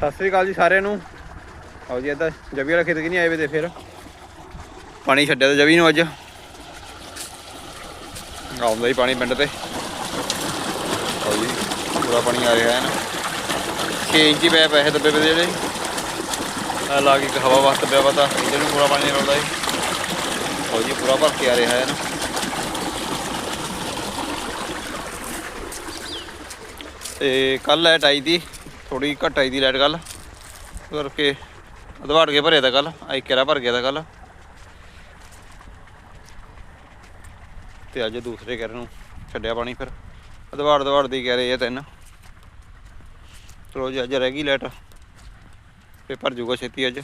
ਸਤਿ ਸ੍ਰੀ ਅਕਾਲ ਜੀ ਸਾਰਿਆਂ ਨੂੰ। ਆਓ ਜੀ ਇੱਧਰ ਜਬੀ ਵਾਲਾ ਖੇਤ ਕਿ ਨਹੀਂ ਆਏ ਵੇ ਤੇ ਫਿਰ? ਪਾਣੀ ਛੱਡਿਆ ਤੇ ਜਵੀ ਨੂੰ ਅੱਜ। ਆਉਂਦਾ ਹੀ ਪਾਣੀ ਪਿੰਡ ਤੇ। ਆਓ ਜੀ, ਪੂਰਾ ਪਾਣੀ ਆ ਰਿਹਾ ਹੈ ਨਾ। 6 ਹੀ ਪੈ ਪੈਸੇ ਦੱਬੇ ਪਏ ਜਿਹੜੇ ਆ ਲਾ ਕੇ ਇੱਕ ਹਵਾ ਵਾਸਤੇ ਪਿਆ ਪਤਾ ਇਹਦੇ ਨੂੰ ਪੂਰਾ ਪਾਣੀ ਆਉਂਦਾ ਹੈ ਆਓ ਜੀ, ਪੂਰਾ ਭਰ ਕੇ ਆ ਰਿਹਾ ਹੈ ਨਾ। ਤੇ ਕੱਲ ਹੈ ਟਾਈ ਦੀ। ਥੋੜੀ ਘੱਟ ਆਈ ਦੀ ਲਾਈਟ ਕੱਲ ਕਰਕੇ ਅਧਵਾੜ ਕੇ ਭਰੇ ਦਾ ਕੱਲ ਆਈ ਕੇਰਾ ਭਰ ਗਿਆ ਦਾ ਕੱਲ ਤੇ ਅੱਜ ਦੂਸਰੇ ਕੇਰੇ ਨੂੰ ਛੱਡਿਆ ਪਾਣੀ ਫਿਰ। ਅਧਵਾੜ ਦਵਾੜ ਦੀ ਕਹਿ ਰਹੇ ਆ ਤਿੰਨ। ਚਲੋ ਜੀ, ਅੱਜ ਰਹਿ ਗਈ ਲਾਈਟ ਤੇ ਭਰ ਜੂਗਾ ਛੇਤੀ ਅੱਜ।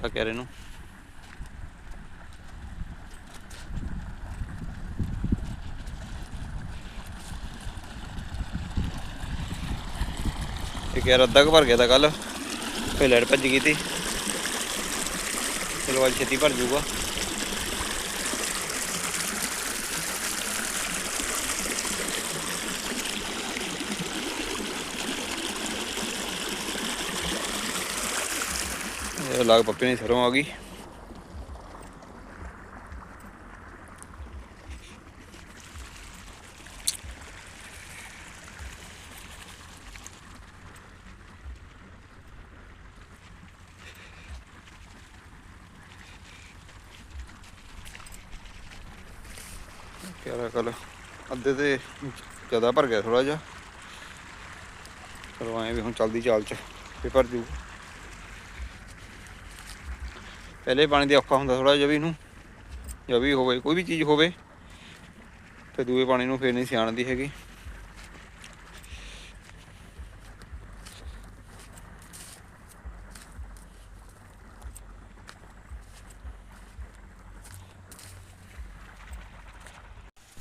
ਆ ਛੱਡਤਾ ਕੇਰੇ ਨੂੰ। ਇਹ ਕਹਿ ਅੱਧਾ ਕੁ ਭਰ ਗਿਆ ਤਾਂ ਕੱਲ ਫੇ ਲੈਟ ਭੱਜ ਗਈ ਤੀ। ਚਲੋ ਅੱਜ ਛੇਤੀ ਭਰ ਜੂਗਾ ਇਹ ਲਾਗ ਪੱਪੇ ਨੇ ਸਰੋਂ ਆ ਗਈ। ਕਿਹੜਾ ਕੱਲ ਅੱਧੇ ਤੇ ਜ਼ਿਆਦਾ ਭਰ ਗਿਆ ਥੋੜਾ ਜਿਹਾ। ਚਲੋ ਐਂ ਵੀ ਹੁਣ ਚੱਲਦੀ ਚਾਲ ਚ ਤੇ ਜੂ। ਪਹਿਲੇ ਪਾਣੀ ਦੇ ਔਖਾ ਹੁੰਦਾ ਥੋੜਾ ਜਿਹਾ ਵੀ ਇਹਨੂੰ ਜਾਂ ਵੀ ਹੋਵੇ ਕੋਈ ਵੀ ਚੀਜ਼ ਹੋਵੇ ਤੇ ਦੂਏ ਪਾਣੀ ਨੂੰ ਫੇਰ ਨਹੀਂ ਸਿਆਣਦੀ ਹੈਗੀ।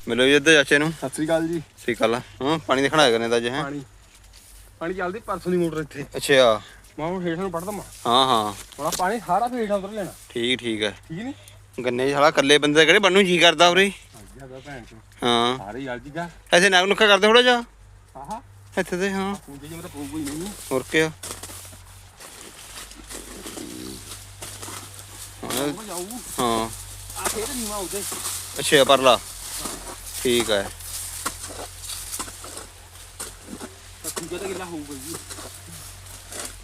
ਮਿਲੋ ਜੀ ਇੱਧਰ ਚਾਚੇ ਨੂੰ। ਸਤਿ ਸ੍ਰੀ ਅਕਾਲ ਜੀ। ਸਹੀ ਗੱਲ ਹਾਂ ਪਾਣੀ ਦੇਖਣਾ ਹੈਗਾ ਨੇ ਤਾਂ ਅੱਜ ਹੈ? ਪਾਣੀ। ਪਾਣੀ ਚੱਲਦੀ ਪਰਸੋਂ ਦੀ ਮੋਟਰ ਇੱਥੇ। ਅੱਛਾ। ਮੈਂ ਹੇਠਾਂ ਨੂੰ ਪੜਦਾ ਮਾ। ਹਾਂ ਹਾਂ। ਹੁਣ ਪਾਣੀ ਸਾਰਾ ਫੇਰ ਹੇਠਾਂ ਉਤਰ ਲੈਣਾ। ਠੀਕ ਠੀਕ ਹੈ। ਠੀਕ ਨਹੀਂ? ਗੰਨੇ ਸਾਲਾ ਇਕੱਲੇ ਬੰਦੇ ਦਾ ਕਿਹੜੇ ਬਣੂ ਜੀ ਕਰਦਾ ਉਰੇ? ਅੱਜਾ ਦਾ ਭੈਣ ਚੋ ਹਾਂ। ਸਾਰੇ ਯਾਰ ਜੀ ਗਾ ਐਸੇ ਨਾਗ ਨੁੱਖਾ ਕਰਦੇ ਥੋੜਾ ਜਿਹਾ? ਆਹਾ ਇੱਥੇ ਤੇ ਹਾਂ। ਪੂਜੇ ਜਿਵੇਂ ਤਾਂ ਪੂਜੂ ਹੀ ਨਹੀਂ। ਹੋਰ ਕੀ ਆ ਹਾਂ, ਉਹ ਆ ਫੇਰ ਅੱਛਾ ਪਰਲਾ। ਠੀਕ ਹੈ। ਤਾਂ ਪੂਜਾ ਕਿੱਲਾ ਹੋਊਗਾ ਜੀ। ਉਹ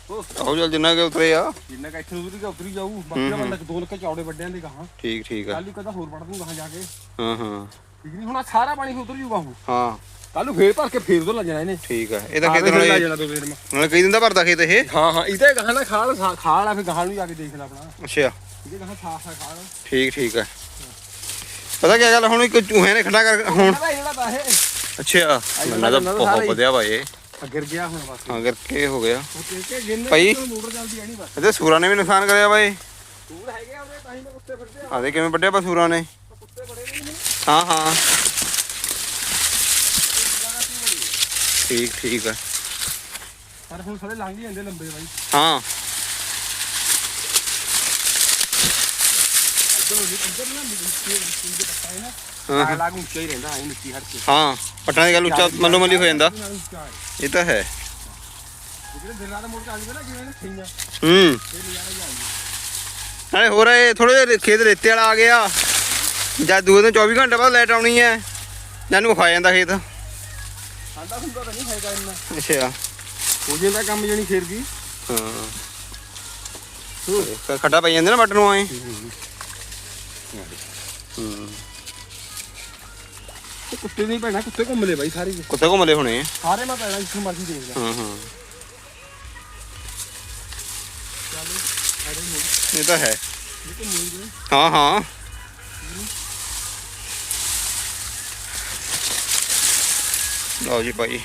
ਆਹੋ ਚੱਲ ਜਿੰਨਾ ਕਿ ਉਤਰੇ ਆ। ਜਿੰਨਾ ਕਾ ਇੱਥੇ ਉਤਰੀ ਉਤਰੀ ਜਾਊ। ਬਾਕੀ ਦਾ ਬੰਦਾ ਦੋ ਲੱਖ ਚੌੜੇ ਵੱਡਿਆਂ ਦੇ ਕਹਾ ਠੀਕ ਠੀਕ ਹੈ ਕੱਲ ਨੂੰ ਕਦਾ ਹੋਰ ਪੜ ਦੂੰਗਾ ਜਾ ਕੇ। ਹਾਂ ਹਾਂ। ਠੀਕ ਨਹੀਂ ਹੁਣ ਆਹ ਸਾਰਾ ਪਾਣੀ ਉਤਰ ਜੂਗਾ ਹੁਣ। ਹਾਂ। ਕੱਲ ਨੂੰ ਫੇਰ ਭਰ ਕੇ ਫੇਰ ਉਧਰ ਲੱਗ ਜਾਣਾ ਇਹਨੇ। ਠੀਕ ਹੈ ਇਹ ਤਾਂ ਖੇਤ ਨਾਲ ਜਾਣਾ ਦੋ ਫੇਰ ਮੈਂ। ਨਾਲ ਕਈ ਦਿਨ ਦਾ ਭਰਦਾ ਖੇਤ ਇਹ। ਹਾਂ ਹਾਂ। ਇਹਦੇ ਗਾਹਾਂ ਨਾ ਖਾਲ ਖਾਲ ਆ ਫਿਰ ਗਾਹਾਂ ਨੂੰ ਜਾ ਕੇ ਦੇਖ ਲੈ ਆਪਣਾ। ਅੱਛਾ। ਇਹਦੇ ਗਾਹਾਂ ਸਾਫ਼ ਆ ਖਾਲ। ਠੀਕ ਠੀਕ ਹੈ ਪਤਾ ਕੀ ਗੱਲ ਹੁਣ ਇੱਕ ਚੂਹੇ ਨੇ ਖੜਾ ਕਰ ਹੁਣ ਅੱਛਾ। ਮੈਨੂੰ ਤਾਂ ਬਹੁਤ ਵਧਿਆ ਵਾ ਇਹ ਆ ਗਿਰ ਗਿਆ ਹੁਣ ਬਸ ਹਾਂ ਕਰਕੇ ਹੋ ਗਿਆ ਉਹ ਕਿ ਕਿ ਗਿੰਨੇ ਭਾਈ। ਮੋਟਰ ਚੱਲਦੀ ਆਣੀ ਬਸ ਇਹਦੇ ਸੂਰਾਂ ਨੇ ਵੀ ਨੁਕਸਾਨ ਕਰਿਆ ਵਾ ਇਹ ਦੂਰ ਹੈਗੇ ਉਹਦੇ ਤਾਂ ਹੀ ਮੈਂ ਕੁੱਤੇ ਫਿਰਦੇ ਆ ਆਦੇ ਕਿਵੇਂ ਵੱਡਿਆ ਪਾ ਸੂਰਾਂ ਨੇ ਕੁੱਤੇ ਬੜੇ ਨੇ ਨਹੀਂ ਹਾਂ ਹਾਂ ਠੀਕ ਠੀਕ ਹੈ ਪਰ ਹੁਣ ਸਾਰੇ ਲੰਘ ਹੀ ਜਾਂਦੇ ਲੰਬੇ ਬਾਈ। ਹਾਂ ਇੱਧਰ ਨੂੰ ਇੱਧਰ ਨਾ ਮਿੱਟੀ ਮਿੱਟੀ ਦੇ ਪੱਤਾ ਹੈ ਨਾ। ਹਾਂ, ਲਾਗ ਉੱਚਾ ਹੀ ਰਹਿੰਦਾ ਹੈ ਮਿੱਟੀ ਹਟ ਕੇ ਹਾਂ ਪਟਾਂ ਦੀ ਗੱਲ ਉੱਚਾ ਮੱਲੋ ਮੱਲੀ ਹੋ ਜਾਂਦਾ। ਇਹ ਤਾਂ ਹੈ। ਜਿਹੜੇ ਦਿਨਾਂ ਦਾ ਨਾ ਜਿਵੇਂ ਹੂੰ। ਨਾਲੇ ਹੋਰ ਇਹ ਥੋੜੇ ਜਿਹਾ ਖੇਤ ਰੇਤੇ ਵਾਲਾ ਆ ਗਿਆ। ਜਦ ਦੂਏ ਦਿਨ 24 ਘੰਟੇ ਬਾਅਦ ਲਾਈਟ ਆਉਣੀ ਹੈ। ਜਾਨੂੰ ਖਾ ਜਾਂਦਾ ਖੇਤ। ਸਾਡਾ ਹੁੰਦਾ ਤਾਂ ਨਹੀਂ ਹੈਗਾ ਇੰਨਾ। ਅੱਛਾ। ਹੋ ਜਾਂਦਾ ਕੰਮ ਜਣੀ ਫੇਰ ਕੀ ਹਾਂ। ਖ- ਖੱਡਾ ਪਈ ਜਾਂਦੇ ਨਾ ਵੱਟ ਨੂੰ ਆਏ ਹੂੰ। ਇਹ ਕੁੱਤੇ ਨਹੀਂ ਪੈਣਾ ਕੁੱਤੇ ਘੁੰਮ ਬਾਈ ਸਾਰੇ ਹੀ। ਕੁੱਤੇ ਘੁੰਮਲੇ ਹੋਣੇ। ਆ ਸਾਰੇ ਮੈਂ ਪੈਣਾ ਜਿੱਥੇ ਮਰਜ਼ੀ ਦੇਖ ਲੈ। ਹਾਂ ਹਾਂ। ਇਹ ਤਾਂ ਹੈ। ਹਾਂ ਹਾਂ। ਲਓ ਜੀ ਭਾਈ।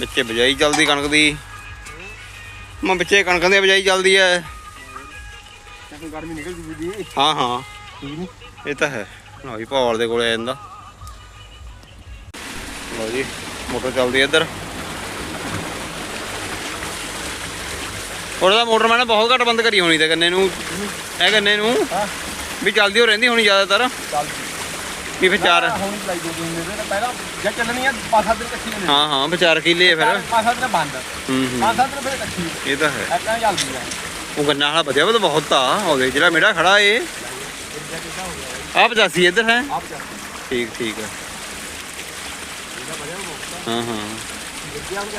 ਵਿੱਚੇ ਬਜਾਈ ਚੱਲਦੀ ਕਣਕ ਦੀ। ਮੈਂ ਵਿੱਚੇ ਕਣਕ ਦੀ ਬਜਾਈ ਚੱਲਦੀ ਹੈ। ਹੁਣ ਗਰਮੀ ਨਿਕਲ ਜੂਗੀ ਦੀ ਹਾਂ ਹਾਂ। ਇਹ ਤਾਂ ਹੈ। ਜੀ ਭੌਲ ਦੇ ਕੋਲੇ ਆ ਜਾਂਦਾ ਲਓ ਜੀ ਮੋਟਰ ਚੱਲਦੀ ਇੱਧਰ। ਉਹਦਾ ਮੋਟਰ ਮੈਂ ਬਹੁਤ ਘੱਟ ਬੰਦ ਕਰੀ ਹੋਣੀ ਤੇ ਗੰਨੇ ਨੂੰ। ਇਹ ਗੰਨੇ ਨੂੰ? ਵੀ ਚੱਲਦੀ ਹੋ ਰਹਿੰਦੀ ਹੋਣੀ ਜ਼ਿਆਦਾਤਰ? ਵੀ ਫਿਰ ਚਾਰ ਹੁਣ ਚਲਾਈ ਦੋ ਦਿਨ ਦੇ ਪਹਿਲਾਂ ਜੇ ਚੱਲਣੀ ਆ ਪੰਜ ਸੱਤ ਦਿਨ ਇਕੱਠੀ ਨੇ ਹਾਂ ਹਾਂ ਫਿਰ ਚਾਰ ਕਿੱਲੇ ਫਿਰ। ਪੰਜ ਸੱਤ ਦਿਨ ਬੰਦ। ਹੂੰ ਹੂੰ। ਪੰਜ ਸੱਤ ਦਿਨ ਫਿਰ ਇਕੱਠੀ ਇਹ ਤਾਂ ਹੈ। ਐਕਾਂ ਚੱਲਦੀ ਆ। ਉਹ ਗੰਨਾ ਵਾਲਾ ਵਧਿਆ ਵਾ ਤਾਂ ਬਹੁਤ ਆ। ਉਹਦੇ ਜਿਹੜਾ ਮੇਰਾ ਖੜਾ ਏ। ਆਪ ਜਾਸੀ ਇੱਧਰ ਹੈ। ਆਪ ਚੱਲ ਠੀਕ ਠੀਕ ਹੈ ਹਾਂ। ਹਾਂ?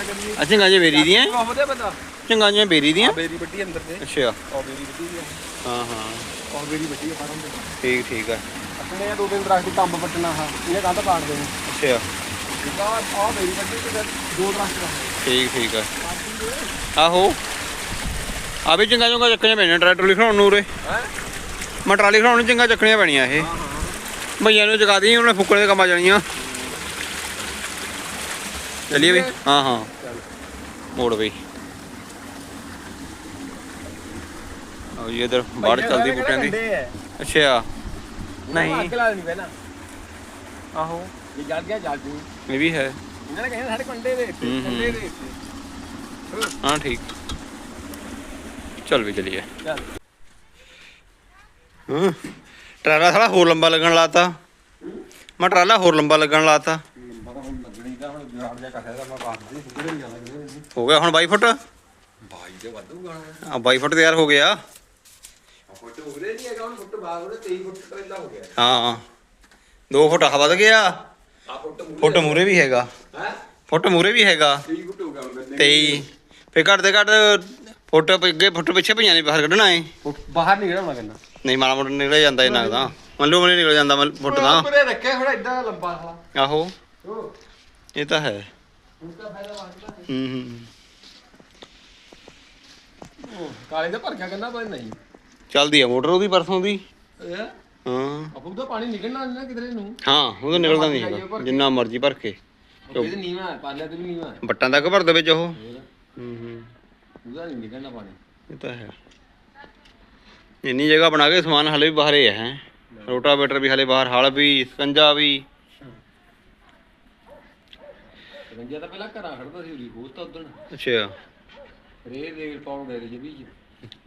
ਕਰੀਏ ਅੱਛਾ ਗਾਂਜੇ ਬੇਰੀ ਦੀਆਂ। ਬਹੁਤ ਬੰਦਾ? ਚੰਗਾਂਜੀਆਂ ਬੇਰੀ ਦੀਆਂ। ਬੇਰੀ ਵੱਡੀ ਅੰਦਰ ਤੇ। ਅੱਛਾ। ਉਹ ਬੇਰੀ ਵੱਡੀ ਆ। ਹਾਂ ਹਾਂ। ਉਹ ਬੇਰੀ ਵੱਡੀ ਆ ਦੇ ਠੀਕ ਠੀਕ ਹੈ ਆਪਣੇ ਆ ਦੋ ਦਿਨ ਦਰਖਤ ਕੰਬ ਪੱਟਣਾ ਹਾਂ। ਇਹਨੇ ਕੰਧ ਪਾੜ ਦੇਣੀ। ਅੱਛਾ। ਠੀਕ ਆ ਆ ਬੇਰੀ ਵੱਡੀ ਤੇ ਫਿਰ ਦੋ ਦਰਖਤ ਦਾ। ਠੀਕ ਠੀਕ ਹੈ ਆਹੋ। ਆ ਵੀ ਚੰਗਾ ਚੰਗਾ ਚੱਕਣੀਆਂ ਪੈਣੀਆਂ ਟਰੈਕਟਰ ਲਿਖਾਉਣ ਨੂੰ ਉਰੇ। ਹੈ? ਮੈਂ ਟਰਾਲੀ ਖੜਾਉਣ ਨੂੰ ਚੰਗਾ ਚੱਕਣੀਆਂ ਪੈਣੀਆਂ ਇਹ। ਭਈਆਂ ਨੂੰ ਜਗਾ ਦੀ ਉਹਨੇ ਫੁੱਕਣ ਦੇ ਕੰਮ ਜਾਣੀਆਂ। ਚੱਲੀਏ ਵੀ ਹਾਂ ਹਾਂ। ਮੋੜ ਬਈ। ਆਓ ਜੀ ਇਧਰ ਬਾੜ ਚੱਲਦੀ ਬੂਟਿਆਂ ਦੀ। ਅੱਛਾ। ਨਹੀਂ। ਅੱਗ ਲਾ ਦੇਣੀ ਪਹਿਲਾਂ। ਆਹੋ। ਜੇ ਜਲ ਗਿਆ ਜਲ ਜੂ। ਇਹ ਵੀ ਹੈ। ਇਹਨਾਂ ਨੇ ਕਹਿੰਦੇ ਸਾਡੇ ਕੰਡੇ ਦੇ। ਕੰਡੇ ਦੇ। ਹਾਂ ਠੀਕ। ਚੱਲ ਵੀ ਚਲੀਏ। ਚੱਲ। ਹਾਂ। ਟਰਾਲਾ ਸਾਲਾ ਹੋਰ ਲੰਬਾ ਲੱਗਣ ਲਾਤਾ। ਮੈਂ ਟਰਾਲਾ ਹੋਰ ਲੰਬਾ ਲੱਗਣ ਲਾਤਾ। ਪਤਾ ਹੁਣ ਲੱਗਣੀ ਤਾਂ ਹੁਣ ਜਰਾੜ ਜਾ ਕਰਿਆ ਤਾਂ ਮੈਂ ਬਾਤ ਦੀ ਸੁਧਰੇ ਨਹੀਂ ਜਾਣਾ ਹੋ ਗਿਆ ਹੁਣ 22 ਫੁੱਟ? ਵਾਧੂ ਗਾਣਾ ਆ 22 ਫੁੱਟ ਤਿਆਰ ਹੋ ਗਿਆ। ਫੁੱਟ ਉਗਰੇ ਨਹੀਂ ਹੈਗਾ ਹੁਣ ਫੁੱਟ ਬਾਅਦ ਉਹਨੇ 23 ਫੁੱਟ ਪਹਿਲਾਂ ਹੋ ਗਿਆ। ਹਾਂ। 2 ਫੁੱਟ ਆਹ ਵੱਧ ਗਿਆ। ਆ ਫੁੱਟ ਫੁੱਟ ਮੂਰੇ ਵੀ ਹੈਗਾ। ਹੈ? ਫੁੱਟ ਮੂਰੇ ਵੀ ਹੈਗਾ। 23 ਫੁੱਟ ਹੋ ਗਿਆ ਹੁਣ ਗੰਨੇ 23 ਫੇ ਘੱਟ ਦੇ ਘੱਟ ਫੁੱਟ ਅੱਗੇ ਫੁੱਟ ਪਿੱਛੇ ਭਈਆਂ ਨੇ ਬਾਹਰ ਕੱਢਣਾ ਏ। ਬਾਹਰ ਨਹੀਂ ਹੋਣਾ ਕਹਿੰਦਾ ਨਹੀਂ ਮਾੜਾ ਮੋਟਾ ਨਿਕਲ ਜਾਂਦਾ ਇਹਨਾਂ ਦਾ ਮੰਨ ਲਓ ਮਨੇ ਨਿਕਲ ਜਾਂਦਾ ਫੁੱਟ ਦਾ ਉੱਪਰੇ ਰੱਖਿਆ ਥੋੜਾ ਇਦਾਂ ਲੰਬਾ ਸਾਲਾ। ਆਹੋ। ਉਹ ਇਹ ਤਾਂ ਹੈ। ਉਸਦਾ ਫਾਇਦਾ ਵਾਸਤਾ ਹੂੰ। ਹੂੰ ਉਹ ਕਾਲੇ ਦਾ ਭਰ ਗਿਆ ਕਹਿੰਦਾ ਪਰ ਨਹੀਂ। ਚੱਲਦੀ ਆ ਮੋਟਰ ਉਹਦੀ ਪਰਸੋਂ ਦੀ। ਇਹ? ਹਾਂ। ਆਪੂ ਦਾ ਪਾਣੀ ਨਿਕਲਣਾ ਨਹੀਂ ਨਾ ਕਿਧਰੇ ਨੂੰ। ਹਾਂ ਉਹ ਤਾਂ ਨਿਕਲਦਾ ਨਹੀਂ ਹੈਗਾ। ਜਿੰਨਾ ਮਰਜ਼ੀ ਭਰ ਕੇ। ਉਹ ਤੇ ਨੀਵਾ ਹੈ ਪਾਲਿਆ ਤੇ ਵੀ ਨੀਵਾ ਹੈ। ਬੱਟਾਂ ਤੱਕ ਭਰ ਦੇ ਵਿੱਚ ਉਹ। ਹੂੰ ਹੂੰ। ਉਹਦਾ ਨਹੀਂ ਨਿਕਲਣਾ ਪਾਣੀ। ਇਹ ਤਾਂ ਹੈ। ਇੰਨੀ ਜਗ੍ਹਾ ਬਣਾ ਕੇ ਸਮਾਨ ਹਲੇ ਵੀ ਬਾਹਰ ਹੀ ਹੈ। ਰੋਟਾਵੇਟਰ ਵੀ ਹਲੇ ਬਾਹਰ ਹਲ ਵੀ ਸਕੰਜਾ ਵੀ। ਰੰਜਿਆ ਤਾਂ ਪਹਿਲਾਂ ਘਰਾਂ ਖੜਦਾ ਸੀ ਉਰੀ ਹੋਸ ਤਾਂ ਉਦਣ ਅੱਛਾ। ਰੇ ਦੇ ਪਾਉਣ ਗਏ ਜੀ ਵੀ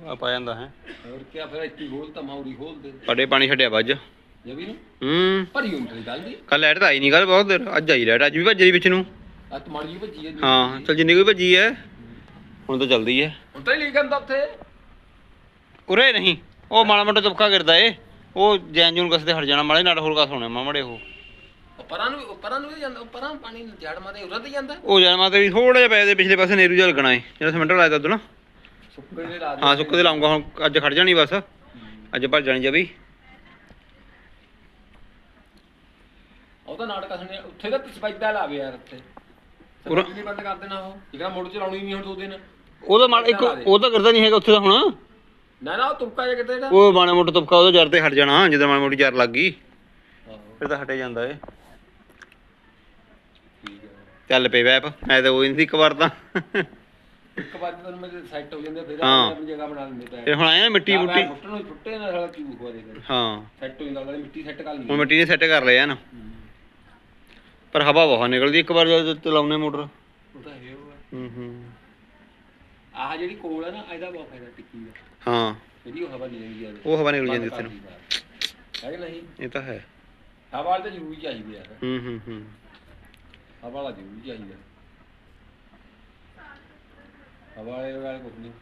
ਆ ਪਾ ਜਾਂਦਾ ਹੈ। ਹੋਰ ਕੀ ਫਿਰ ਇੱਥੇ ਖੋਲ ਤਾਂ ਮੌਰੀ ਖੋਲ ਦੇ। ਸਾਡੇ ਪਾਣੀ ਛੱਡਿਆ ਵੱਜ ਜਬੀ ਨੂੰ ਹੂੰ। ਭਰੀ ਹੁੰਦੀ ਗੱਲ ਦੀ। ਕੱਲ ਲਾਈਟ ਤਾਂ ਆਈ ਨਹੀਂ ਕੱਲ ਬਹੁਤ ਦੇਰ ਅੱਜ ਆਈ ਲਾਈਟ ਅੱਜ ਵੀ ਭੱਜ ਰਹੀ ਵਿੱਚ ਨੂੰ। ਆ ਤਮਾੜੀ ਭੱਜੀ ਹੈ ਹਾਂ ਚਲ ਜਿੰਨੀ ਕੋਈ ਭੱਜੀ ਹੈ ਹੁਣ ਤਾਂ ਚੱਲਦੀ ਹੈ। ਹੁਣ ਤਾਂ ਹੀ ਲਿਖ ਜਾਂਦਾ ਉੱਥੇ। ਉਰੇ ਨਹੀਂ ਉਹ ਮਾੜਾ ਮੋਟਾ ਚੁਪਕਾ ਕਰਦਾ ਏ। ਉਹ ਜੈਨ ਜੂਨ ਕਸਦੇ ਹਟ ਜਾਣਾ ਮਾੜੇ ਨਾਲ ਹੋਰ ਕਸ ਹੋਣਾ ਮਾੜੇ ਉਹ। ਉਹ ਪਰਾਂ ਨੂੰ ਉਹ ਪਰਾਂ ਨੂੰ ਵੀ ਜਾਂਦਾ ਉਹ ਪਰਾਂ ਪਾਣੀ ਜੜ ਮਾਤੇ ਉਰਾਂ ਤੇ ਜਾਂਦਾ। ਉਹ ਜਨ ਮਾਤੇ ਵੀ ਥੋੜਾ ਜਿਹਾ ਪੈ ਦੇ ਪਿਛਲੇ ਪਾਸੇ ਨੇਰੂ ਜਿਹਾ ਲੱਗਣਾ ਏ ਜਿਹੜਾ ਸਿਮੈਂਟ ਲਾਇਆ ਤਾ ਉਦੋਂ ਨਾ। ਸੁੱਕੇ ਦੇ ਲਾ ਦੇ। ਹਾਂ ਸੁੱਕ ਦੇ ਲਾਉਂਗਾ ਹੁਣ ਅੱਜ ਖੜ ਜਾਣੀ ਬਸ। ਅੱਜ ਭੱਜ ਜਾਣੀ ਜਬੀ। ਉਹ ਤਾਂ ਨਾਟਕ ਸੁਣਿਆ ਉੱਥੇ ਤਾਂ ਸਪਾਈਦਾ ਲਾਵੇ ਯਾਰ ਉੱਥੇ। ਨਹੀਂ ਬੰਦ ਕਰ ਦੇਣਾ ਉਹ। ਜਿਹੜਾ ਮੋੜ ਚਲਾਉਣੀ ਨਹੀਂ ਹੁਣ ਦੋ ਦਿਨ। ਉਹਦਾ ਮਾੜਾ ਇੱਕ ਉਹ ਤਾਂ ਕਰਦਾ ਨਹੀਂ ਹੈਗਾ ਉੱਥੇ ਦਾ ਹੁਣ। ਨਾ ਨਾ ਉਹ ਜਿਹਾ ਕਿਤੇ ਜਿਹੜਾ। ਉਹ ਮਾੜਾ ਮੋਟਾ ਤੁਪਕਾ ਉਹਦਾ ਜਰ ਤੇ ਹਟ ਜਾਣਾ ਜਦੋਂ ਮਾੜੀ ਮੋਟੀ ਜਰ ਲੱਗ ਗਈ। ਫਿਰ ਤਾਂ ਹਟੇ ਜਾਂਦਾ ਏ ਠੀਕ ਹੈ। ਚੱਲ ਪਏ ਵੈਪ ਐ ਤਾਂ ਉਹ ਨਹੀਂ ਸੀ ਇੱਕ ਵਾਰ ਤਾਂ। ਇੱਕ ਵਾਰ ਜਦੋਂ ਮੇਰੇ ਸੈੱਟ ਹੋ ਜਾਂਦੇ ਫਿਰ ਹਾਂ। ਆਪਣੀ ਜਗ੍ਹਾ ਬਣਾ ਦਿੰਦੇ ਪੈ ਫਿਰ ਹੁਣ ਆਇਆ ਨਾ ਮਿੱਟੀ ਮੁੱਟੀ ਫੁੱਟਣ ਨੂੰ ਫੁੱਟੇ ਨਾ ਸਾਲਾ ਕੀ ਹੋਇਆ ਦੇ ਹਾਂ। ਸੈੱਟ ਹੋ ਜਾਂਦਾ ਉਹਦਾ ਮਿੱਟੀ ਸੈੱਟ ਕਰ ਲਈ। ਹੁਣ ਮਿੱਟੀ ਨੇ ਸੈੱਟ ਕਰ ਲਿਆ ਨਾ। ਪਰ ਹਵਾ ਬਹੁਤ ਨਿਕਲਦੀ ਇੱਕ ਵਾਰ ਜਦ ਚਲਾਉਨੇ ਮੋਟਰ। ਉਹ ਤਾਂ ਹੈ ਉਹ। ਹੂੰ ਹੂੰ। ਆਹ ਜਿਹੜੀ ਕੋਲ ਹੈ ਨਾ ਇਹਦਾ ਬਹੁਤ ਫਾਇਦਾ ਟਿੱਕੀ ਦਾ। ਹਾਂ। ਜਿਹੜੀ ਉਹ ਹਵਾ ਨਹੀਂ ਜਾਂਦੀ ਆ। ਉਹ ਹਵਾ ਨਿਕਲ ਜਾਂਦੀ ਉੱਥੇ ਨੂੰ ਹੈ ਕਿ ਨਹੀਂ? ਇਹ ਤਾਂ ਹੈ। ਹਵਾ ਵਾਲੀ ਤਾਂ ਜ਼ਰੂਰੀ ਚਾਹੀਦੀ ਯਾਰ ਹੂੰ ਹੂੰ ਹੂੰ। ਹਵਾ ਵਾਲਾ ਜ਼ਰੂਰੀ ਚਾਹੀਦਾ। ਹਵਾ ਵਾਲੇ ਵਾਲੇ ਕੁਝ ਨਹੀਂ।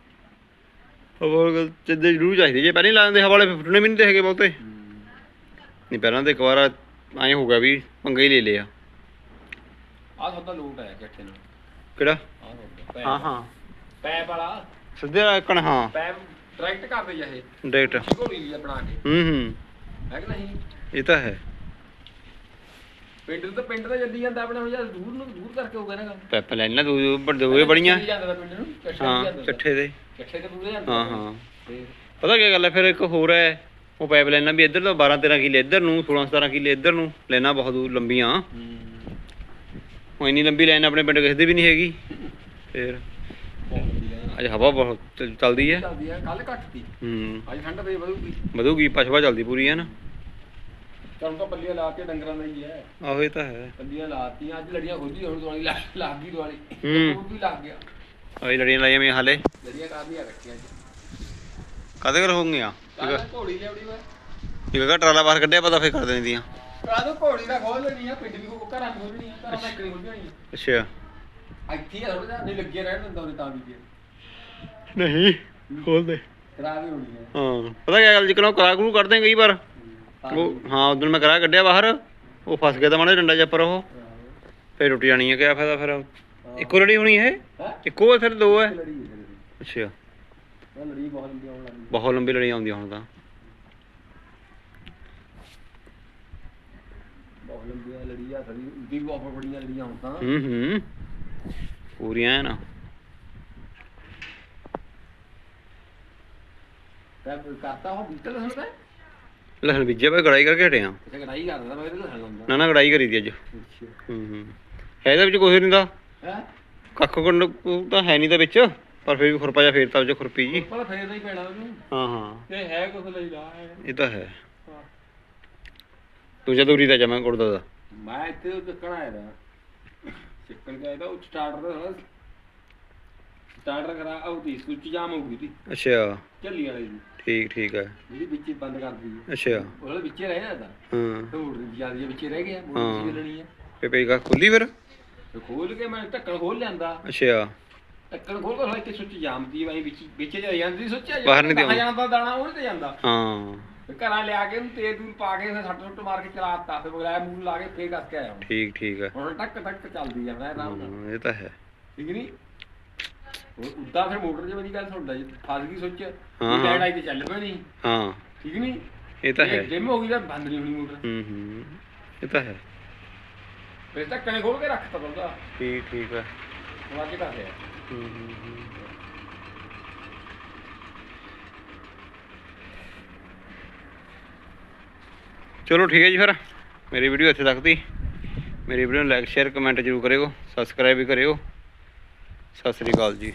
ਹਵਾ ਚੱਦੇ ਜ਼ਰੂਰ ਚਾਹੀਦੀ। ਜੇ ਪਹਿਲਾਂ ਹੀ ਲਾ ਦਿੰਦੇ ਹਵਾ ਵਾਲੇ ਫੁੱਟਣੇ ਵੀ ਨਹੀਂ ਤੇ ਹੈਗੇ ਬਹੁਤੇ। ਨਹੀਂ ਪਹਿਲਾਂ ਤਾਂ ਇੱਕ ਵਾਰ ਐਂ ਹੋ ਗਿਆ ਵੀ ਪੰਗਾ ਹੀ ਲੈ ਲਿਆ। ਆਹ ਸਭ ਦਾ ਲੋਟ ਹੈ ਇਕੱਠੇ ਨਾਲ। ਕਿਹੜਾ? ਹਾਂ ਹਾਂ। ਪੈਪ ਵਾਲਾ। ਸਿੱਧੇ ਰੱਖਣ ਹਾਂ। ਪੈਪ ਡਾਇਰੈਕਟ ਕਰਦੇ ਜਾ ਇਹ। ਡਾਇਰੈਕਟ ਘੋੜੀ ਲਈ ਆ ਬਣਾ ਕੇ। ਹੂੰ ਹੂੰ। ਹੈ ਕਿ ਨਹੀਂ? ਇਹ ਤਾਂ ਹੈ। ਪਿੰਡ ਤਾਂ ਪਿੰਡ ਤਾਂ ਜੱਦੀ ਜਾਂਦਾ ਆਪਣੇ ਯਾਰ ਦੂਰ ਨੂੰ ਦੂਰ ਕਰਕੇ ਹੋਊਗਾ ਨਾ ਕੰਮ। ਪੈਪ ਲੈਣਾ ਦੂ ਦੋਏ ਬੜੀਆਂ। ਹਾਂ ਇਕੱਠੇ ਦੇ। ਇਕੱਠੇ ਤੇ ਪੂਰੇ ਜਾਂਦੇ ਹਾਂ ਹਾਂ। ਪਤਾ ਕੀ ਗੱਲ ਹੈ ਫਿਰ ਇੱਕ ਹੋਰ ਹੈ ਉਹ ਪਾਈਪ ਲਾਈਨਾਂ ਵੀ ਇੱਧਰ ਤੋਂ 12 13 ਕਿੱਲੇ ਇੱਧਰ ਨੂੰ 16 17 ਕਿੱਲੇ ਇੱਧਰ ਨੂੰ ਲਾਈਨਾਂ ਬਹੁਤ ਦੂਰ ਲੰਬੀਆਂ। ਉਹ ਇੰਨੀ ਲੰਬੀ ਲਾਈਨ ਆਪਣੇ ਪਿੰਡ ਕਿਸੇ ਦੀ ਵੀ ਨਹੀਂ ਹੈਗੀ। ਫਿਰ ਅੱਜ ਹਵਾ ਬਹੁਤ ਚੱਲ- ਚੱਲਦੀ ਹੈ। ਚੱਲਦੀ ਆ ਕੱਲ ਘੱਟ ਤੀ ਹੂੰ। ਅੱਜ ਠੰਡ ਪਈ ਵਧੂਗੀ। ਵਧੂਗੀ ਪਛਵਾ ਚੱਲਦੀ ਪੂਰੀ ਹੈ ਨਾ। ਤੁਹਾਨੂੰ ਤਾਂ ਪੱਲੀਆਂ ਲਾ ਕੇ ਡੰਗਰਾਂ ਦਾ ਹੀ ਹੈ। ਆਹੋ ਇਹ ਤਾਂ ਹੈ। ਪੱਲੀਆਂ ਲਾਤੀਆਂ ਅੱਜ ਲੜੀਆਂ ਖੋਲੀ ਹੁਣ ਦਵਾਲੀ ਲੱਗ ਗਈ ਦਵਾਲੀ ਹੂੰ। ਉਹ ਵੀ ਲੱਗ ਗਿਆ। ਆਈ ਲੜੀਆਂ ਲਾਈਆਂ ਮੈਂ ਹਾਲੇ। ਜਿਹੜੀਆਂ ਕਾਦੀਆਂ ਰੱਖੀਆਂ ਜੀ ਕਦੇ ਕਰ ਹੋਣਗੀਆਂ? ਘੋੜੀ ਲਿਆਉਣੀ ਵਾ? ਇੱਕ ਕਾ ਟਰਾਲਾ ਬਾਹਰ ਕੱਢਿਆ ਪਤਾ ਫੇਰ ਕਰ ਦੇਣੀ ਦੀਆਂ। ਕਾਹਦਾ ਘੋੜੀ ਦਾ ਖੋਲ ਲੈਣੀ ਆ ਪਿੰਡ ਵੀ ਕੋ ਘਰਾਂ ਖੋਲ ਲੈਣੀ ਆ ਘਰਾਂ ਮੈਂ ਕਿਹੜੀ ਖੋਲ ਲੈਣੀ ਅੱਛਾ। ਆ ਇੱਥੇ ਹੀ ਆ ਥੋੜਾ ਨਹੀਂ ਲੱਗੇ ਰਹਿਣ ਦਿੰਦਾ ਉਹਨੇ ਤਾਂ ਵੀ ਜੇ। ਨਹੀਂ ਖੋਲ ਦੇ। ਕਰਾ ਵੀ ਹੋਣੀ ਹੈ। ਹਾਂ ਪਤਾ ਕੀ ਗੱਲ ਜਿਕਣਾ ਕਰਾ ਕਰੂ ਕੱਢਦੇ ਆ ਕਈ ਵਾਰ। ਉਹ ਹਾਂ ਉਦੋਂ ਮੈਂ ਕਰਾ ਕੱਢਿਆ ਬਾਹਰ। ਉਹ ਫਸ ਗਿਆ ਤਾਂ ਮਾੜਾ ਜਿਹਾ ਡੰਡਾ ਜਿਹਾ ਪਰ ਉਹ। ਫੇਰ ਟੁੱਟ ਜਾਣੀ ਹੈ ਕਿਆ ਫਾਇਦਾ ਫਿਰ? ਇੱਕੋ ਲੜੀ ਹੋਣੀ ਹੈ? ਇੱਕੋ ਫਿਰ ਦੋ ਹੈ? ਲੜੀ ਹੈ ਲੜੀ ਅੱਛਾ। ਲੜੀ ਬਹੁਤ ਲੰਬੀ ਆਉਣ ਲੱਗੀ ਬਹੁਤ ਲੰਬੀ ਲੜੀਆਂ ਆਉਂਦੀਆਂ ਹੁਣ ਤਾਂ। ਬਹੁਤ ਲੰਬੀਆਂ ਲੜੀਆਂ ਸਰੀ ਵੀ ਬਹੁਤ ਬੜੀਆਂ ਲੜੀਆਂ ਹੁਣ ਤਾਂ। ਹੂੰ ਹੂੰ। ਪੂਰੀਆਂ ਨਾ ਤਾਂ ਕਰਤਾ ਉਹ ਬੀਟਲ ਹਲਦਾ ਲਹਣ ਬੀਜਿਆ ਪਏ ਗੜਾਈ ਕਰਕੇ ਹਟੇ ਆ। ਕਿਤੇ ਕਢਾਈ ਕਰਦਾ ਇਹਦੇ ਨਾਲ ਲਾਉਂਦਾ। ਨਾ ਨਾ ਗੜਾਈ ਕਰੀ ਦੀ ਅੱਜ। ਅੱਛਾ। ਹੂੰ ਹੂੰ। ਇਹਦੇ ਵਿੱਚ ਕੁਝ ਨਹੀਂ ਦਾ ਹੈ? ਕੱਖ ਕੁੰਡ ਤਾਂ ਹੈ ਨਹੀਂ ਤਾਂ ਵਿੱਚ ਪਰ ਫਿਰ ਵੀ ਖੁਰਪਾ ਜਿਹਾ ਫੇਰਤਾ ਵਿੱਚ ਖੁਰਪੀ ਜੀ। ਪਰ ਫੇਰ ਨਹੀਂ ਪੈਣਾ ਉਹਨੂੰ। ਹਾਂ ਹਾਂ। ਤੇ ਹੈ ਕੁਛ ਲਈ ਲਾ ਹੈ ਇਹ ਤਾਂ ਹੈ। ਤੂੰ ਜਦੂਰੀ ਦਾ ਜਮਾ ਕੁੜਦਾ ਦਾ। ਮੈਂ ਇੱਥੇ ਉਹ ਚੱਕਣ ਆਇਆ ਦਾ। ਚੱਕਣ ਗਿਆ ਇਹਦਾ ਉਹ ਸਟਾਰਟਰ ਦਾ। ਸਟਾਰਟਰ ਕਰਾ ਦੀ ਸੁੱਚ ਜਾਮ ਹੋ ਗਈ ਸੀ ਅੱਛਾ। ਝੱਲੀ ਵਾਲੀ ਦੀ। ਠੀਕ ਠੀਕ ਹੈ ਜਿਹੜੀ ਵਿੱਚ ਬੰਦ ਕਰਦੀ ਹੈ ਅੱਛਾ। ਉਹਦੇ ਵਿੱਚੇ ਰਹਿ ਜਾਂਦਾ। ਹਾਂ। ਤੇ ਮੋਟਰ ਦੀ ਜ਼ਿਆਦਾ ਵਿੱਚੇ ਰਹਿ ਗਿਆ ਦੀ ਚੱਲਣੀ ਹੈ ਫੇ ਪਈਗਾ ਖੁੱਲੀ ਫਿਰ? ਤੇ ਖੋਲ ਕੇ ਮੈਂ ਢੱਕਣ ਖੋਲ ਲਿਆਂਦਾ। ਅੱਛਾ। ਢੱਕਣ ਖੋਲ ਕੇ ਹਲਾ ਇੱਥੇ ਸੁੱਚ ਜਾਮ ਦੀ ਵਾਈ ਵਿੱਚ ਵਿੱਚ ਜਾ ਜਾਂਦੀ ਸੁੱਚ ਆ ਬਾਹਰ ਨਹੀਂ ਤੇ ਆਉਂਦੀ। ਜਾਂਦਾ ਦਾਣਾ ਉਹ ਨਹੀਂ ਤੇ ਜਾਂਦਾ। ਹਾਂ। ਤੇ ਘਰਾਂ ਲਿਆ ਕੇ ਉਹਨੂੰ ਤੇਲ ਤੂਲ ਪਾ ਕੇ ਫਿਰ ਸੱਟ ਸੁੱਟ ਮਾਰ ਕੇ ਚਲਾਤਾ ਫਿਰ ਬਗਲਾਇਆ ਮੂਲ ਲਾ ਕੇ ਫੇਰ ਕੇ ਆਇਆ। ਠੀਕ ਠੀਕ ਹੈ ਹੁਣ ਟੱਕ ਟੱਕ ਚੱਲਦੀ ਜਾਂਦਾ ਆਰਾਮ ਨਾਲ। ਹਾਂ, ਇਹ ਤਾਂ ਹੈ। ਠੀਕ ਨਹੀਂ ਉੱਦਾਂ ਫਿਰ ਮੋਟਰ ਜੇ ਵਾਲੀ ਗੱਲ ਸੁਣਦਾ ਜੀ ਫਸ ਗਈ ਸੁੱਚ ਹਾਂ, ਹਾਂ। ਲੈਟ ਆਈ ਤੇ ਚੱਲ ਪੈਣੀ ਹਾਂ। ਠੀਕ ਨਹੀਂ? ਇਹ ਤਾਂ ਹੈ। ਜਿਮ ਹੋ ਗਈ ਤਾਂ ਬੰਦ ਨਹੀਂ ਹੋਣੀ ਮੋਟਰ। ਹੂੰ ਹੂੰ। ਇਹ ਤਾਂ ਹੈ। ਫਿਰ ਢੱਕਣੇ ਖੋਲ ਕੇ ਰੱਖਤਾ ਬੰਦਾ ਠੀਕ ਠੀਕ ਹੈ। ਉਹ ਅੱਜ ਕਰ ਰਿਹਾ ਹੂੰ ਹੂੰ ਹੂੰ। ਚਲੋ ਠੀਕ ਹੈ ਜੀ ਫਿਰ। ਮੇਰੀ ਵੀਡੀਓ ਇੱਥੇ ਤੱਕ ਦੀ। ਮੇਰੀ ਵੀਡੀਓ ਨੂੰ ਲਾਈਕ ਸ਼ੇਅਰ ਕਮੈਂਟ ਜ਼ਰੂਰ ਕਰਿਓ। ਸਬਸਕ੍ਰਾਈਬ ਵੀ ਕਰਿਓ। ਸਤਿ ਸ੍ਰੀ ਅਕਾਲ ਜੀ।